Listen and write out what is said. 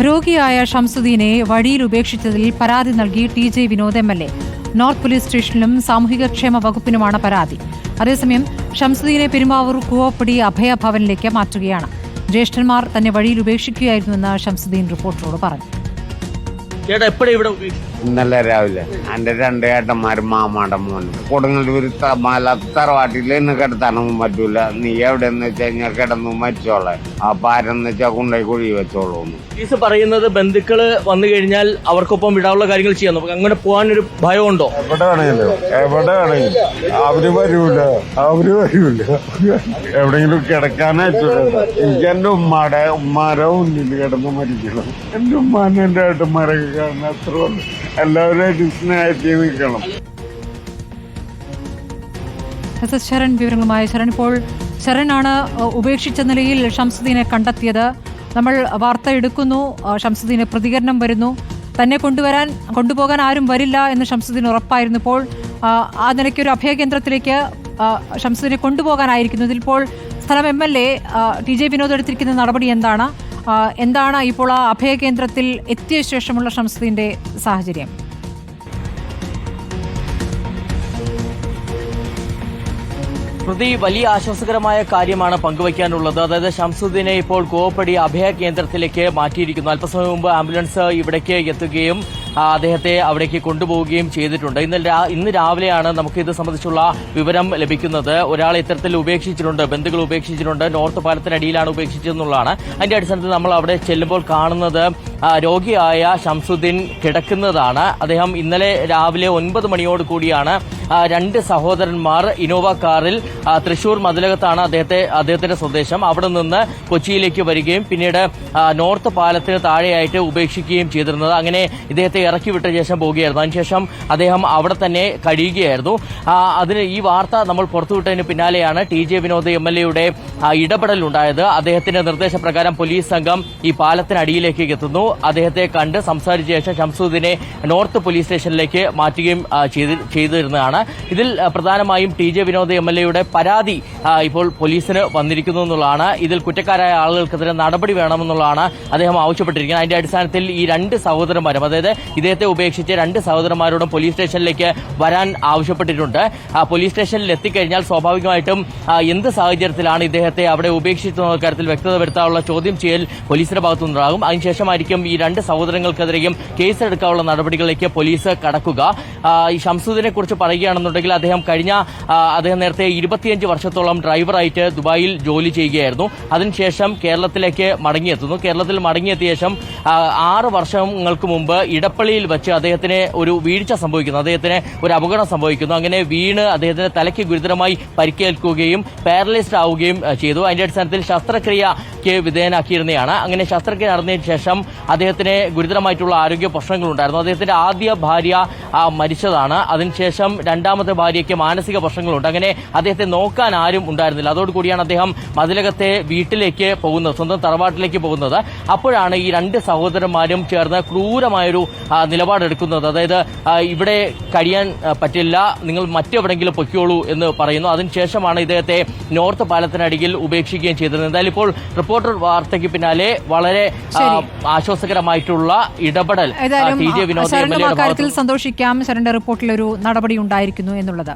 രോഗിയായ ഷംസുദ്ദീനെ വഴിയിൽ ഉപേക്ഷിച്ചതിൽ പരാതി നൽകി T J Vinod M L A. North police സ്റ്റേഷനിലും സാമൂഹികക്ഷേമ വകുപ്പിനുമാണ് പരാതി. അതേസമയം ഷംസുദ്ദീനെ പെരുമ്പാവൂർ കൂവപ്പടി അഭയഭവനിലേക്ക് മാറ്റുകയാണ്. ജ്യേഷ്ഠന്മാർ തന്നെ വഴിയിൽ ഉപേക്ഷിക്കുകയായിരുന്നുവെന്ന് ഷംസുദ്ദീൻ റിപ്പോർട്ടറോട് പറഞ്ഞു. ഇന്നലെ രാവിലെ. എന്റെ രണ്ട് ഏട്ടന്മാരും മാമാടെ മോനും. കൊടുങ്ങല്ലൂർ മല തറവാട്ടിൽ ഇന്ന് കിടത്താനൊന്നും പറ്റൂല. നീ എവിടെന്ന് വെച്ച് കഴിഞ്ഞാൽ കിടന്നു മരിച്ചോളെ. ആ പാരെന്ന് വെച്ചാൽ കൊണ്ടുപോയി കുഴി വെച്ചോളൂ പോലീസ് പറയുന്നത് ബന്ധുക്കൾ വന്നു കഴിഞ്ഞാൽ അവർക്കൊപ്പം വിടാനുള്ള കാര്യങ്ങൾ ചെയ്യാൻ നമുക്ക് അങ്ങനെ പോകാനൊരു ഭയമുണ്ടോ? എവിടെ ആണെങ്കിലും എവിടെ ആണെങ്കിലും അവർ വരൂല. അവർ വരൂല. എവിടെങ്കിലും കിടക്കാനായിട്ട് എനിക്ക് എന്റെ ഉമ്മാടെ ഉമ്മാരെ മുന്നിൽ കിടന്ന് മരിക്കണം. എന്റെ ഉമ്മാനെ എന്റെ ഏട്ടന്മാരൊക്കെ കാണുന്ന അത്ര. എല്ലാവരും നിൽക്കണം ശരൺ വിവരങ്ങളുമായി ശരൺ ഇപ്പോൾ ശരണാണ് ഉപേക്ഷിച്ച നിലയിൽ ഷംസുദ്ദീനെ കണ്ടെത്തിയത്. നമ്മൾ വാർത്ത എടുക്കുന്നു ഷംസുദ്ദീന് പ്രതികരണം വരുന്നു. തന്നെ കൊണ്ടുവരാൻ കൊണ്ടുപോകാൻ ആരും വരില്ല എന്ന് ഷംസുദ്ദീൻ ഉറപ്പായിരുന്നു ഇപ്പോൾ. ആ നിലയ്ക്ക് ഒരു അഭയകേന്ദ്രത്തിലേക്ക് ഷംസുദ്ദീനെ കൊണ്ടുപോകാനായിരിക്കുന്നു. ഇതിലിപ്പോൾ സ്ഥലം M L A T J Vinod എടുത്തിരിക്കുന്ന നടപടി എന്താണ്? എന്താണ് ഇപ്പോൾ ആ അഭയകേന്ദ്രത്തിൽ എത്തിയ ശേഷമുള്ള ഷംസുദ്ദീന്റെ സാഹചര്യം? പ്രതി വലിയ ആശ്വാസകരമായ കാര്യമാണ് പങ്കുവയ്ക്കാനുള്ളത്. അതായത് ഷംസുദ്ദീനെ ഇപ്പോൾ കോവപ്പടി അഭയ കേന്ദ്രത്തിലേക്ക് മാറ്റിയിരിക്കുന്നു. അല്പസമയം മുമ്പ് ആംബുലൻസ് ഇവിടേക്ക് എത്തുകയും അദ്ദേഹത്തെ അവിടേക്ക് കൊണ്ടുപോവുകയും ചെയ്തിട്ടുണ്ട്. ഇന്ന് ഇന്ന് രാവിലെയാണ് നമുക്ക് ഇത് സംബന്ധിച്ചുള്ള വിവരം ലഭിക്കുന്നത്. ഒരാൾ ഇത്തരത്തിൽ ഉപേക്ഷിച്ചിട്ടുണ്ട് ബന്ധുക്കൾ ഉപേക്ഷിച്ചിട്ടുണ്ട് നോർത്ത് പാലത്തിനടിയിലാണ് ഉപേക്ഷിച്ചതെന്നുള്ളതാണ്. അതിന്റെ അടിസ്ഥാനത്തിൽ നമ്മൾ അവിടെ ചെല്ലുമ്പോൾ കാണുന്നത് രോഗിയായ ഷംസുദ്ദീൻ കിടക്കുന്നതാണ്. അദ്ദേഹം ഇന്നലെ രാവിലെ ഒൻപത് മണിയോട് കൂടിയാണ് രണ്ട് സഹോദരന്മാർ ഇനോവ കാറിൽ തൃശൂർ മതിലകത്താണ് അദ്ദേഹത്തെ അദ്ദേഹത്തിന്റെ സ്വദേശം. അവിടെ നിന്ന് കൊച്ചിയിലേക്ക് വരികയും പിന്നീട് നോർത്ത് പാലത്തിന് താഴെയായിട്ട് ഉപേക്ഷിക്കുകയും ചെയ്തിരുന്നത്. അങ്ങനെ ഇദ്ദേഹത്തെ ഇറക്കി വിട്ട ശേഷം പോവുകയായിരുന്നു. അതിനുശേഷം അദ്ദേഹം അവിടെ തന്നെ കഴിയുകയായിരുന്നു. അതിന് ഈ വാർത്ത നമ്മൾ പുറത്തുവിട്ടതിന് പിന്നാലെയാണ് T J Vinod M L എയുടെ ഇടപെടൽ ഉണ്ടായത് അദ്ദേഹത്തിന്റെ നിർദ്ദേശപ്രകാരം പോലീസ് സംഘം ഈ പാലത്തിനടിയിലേക്ക് എത്തുന്നു. അദ്ദേഹത്തെ കണ്ട് സംസാരിച്ച ശേഷം ഷംസുദ്ദീനെ നോർത്ത് പോലീസ് സ്റ്റേഷനിലേക്ക് മാറ്റുകയും ചെയ്തിരുന്നതാണ്. ഇതിൽ പ്രധാനമായും T J Vinod M L എയുടെ പരാതി ഇപ്പോൾ പോലീസിന് വന്നിരിക്കുന്നു എന്നുള്ളതാണ്. ഇതിൽ കുറ്റക്കാരായ ആളുകൾക്കെതിരെ നടപടി വേണമെന്നുള്ളതാണ് അദ്ദേഹം ആവശ്യപ്പെട്ടിരിക്കുന്നത്. അതിന്റെ അടിസ്ഥാനത്തിൽ ഈ രണ്ട് സഹോദരന്മാരും അതായത് ഇദ്ദേഹത്തെ ഉപേക്ഷിച്ച് രണ്ട് സഹോദരന്മാരോടും പോലീസ് സ്റ്റേഷനിലേക്ക് വരാൻ ആവശ്യപ്പെട്ടിട്ടുണ്ട്. പോലീസ് സ്റ്റേഷനിൽ എത്തിക്കഴിഞ്ഞാൽ സ്വാഭാവികമായിട്ടും എന്ത് സാഹചര്യത്തിലാണ് ഇദ്ദേഹത്തെ അവിടെ ഉപേക്ഷിച്ചെന്ന കാര്യത്തിൽ വ്യക്തത വരുത്താനുള്ള ചോദ്യം ചെയ്യൽ പോലീസിന്റെ ഭാഗത്തുനിന്നുണ്ടാകും. അതിനുശേഷമായിരിക്കും ഈ രണ്ട് സഹോദരങ്ങൾക്കെതിരെയും കേസെടുക്കാനുള്ള നടപടികളിലേക്ക് പോലീസ് കടക്കുക. ഈ ഷംസുദിനെ കുറിച്ച് പറയുകയാണെന്നുണ്ടെങ്കിൽ അദ്ദേഹം കഴിഞ്ഞ അദ്ദേഹം നേരത്തെ ഇരുപത്തിയഞ്ച് വർഷത്തോളം ഡ്രൈവറായിട്ട് ദുബായിൽ ജോലി ചെയ്യുകയായിരുന്നു. അതിനുശേഷം കേരളത്തിലേക്ക് മടങ്ങിയെത്തുന്നു. കേരളത്തിൽ മടങ്ങിയെത്തിയ ശേഷം ആറ് വർഷങ്ങൾക്ക് മുമ്പ് ഇടപ്പള്ളിയിൽ വെച്ച് അദ്ദേഹത്തിന് ഒരു വീഴ്ച സംഭവിക്കുന്നു. അദ്ദേഹത്തിന് ഒരു അപകടം സംഭവിക്കുന്നു. അങ്ങനെ വീണ് അദ്ദേഹത്തിന് തലയ്ക്ക് ഗുരുതരമായി പരിക്കേൽക്കുകയും പാരലൈസ്ഡ് ആവുകയും ചെയ്തു. അതിന്റെ അടിസ്ഥാനത്തിൽ ശസ്ത്രക്രിയക്ക് വിധേയനാക്കിയിരുന്നതാണ് അങ്ങനെ ശസ്ത്രക്രിയ നടന്നതിന് ശേഷം അദ്ദേഹത്തിന് ഗുരുതരമായിട്ടുള്ള ആരോഗ്യ പ്രശ്നങ്ങളുണ്ടായിരുന്നു. അദ്ദേഹത്തിന്റെ ആദ്യ ഭാര്യ മരിച്ചതാണ്. അതിനുശേഷം രണ്ടാമത്തെ ഭാര്യയ്ക്ക് മാനസിക പ്രശ്നങ്ങളുണ്ട്. അങ്ങനെ അദ്ദേഹത്തെ നോക്കാൻ ആരും ഉണ്ടായിരുന്നില്ല. അതോടുകൂടിയാണ് അദ്ദേഹം മതിലകത്തെ വീട്ടിലേക്ക് പോകുന്നത് സ്വന്തം തറവാട്ടിലേക്ക് പോകുന്നത്. അപ്പോഴാണ് ഈ രണ്ട് സഹോദരന്മാരും ചേർന്ന് ക്രൂരമായൊരു നിലപാടെടുക്കുന്നത്. അതായത് ഇവിടെ കഴിയാൻ പറ്റില്ല നിങ്ങൾ മറ്റെവിടെങ്കിലും പൊയ്ക്കോളൂ എന്ന് പറയുന്നു. അതിനുശേഷമാണ് ഇദ്ദേഹത്തെ നോർത്ത് പാലത്തിനടിയിൽ ഉപേക്ഷിക്കുകയും ചെയ്തത് എന്തായാലും ഇപ്പോൾ റിപ്പോർട്ടർ വാർത്തയ്ക്ക് പിന്നാലെ വളരെ ആശ്വാസകരമായിട്ടുള്ള ഇടപെടൽ സന്തോഷിക്കാം. ശരണ്ടെ റിപ്പോർട്ടിൽ ഒരു നടപടി ഉണ്ടായിരിക്കുന്നു എന്നുള്ളത്.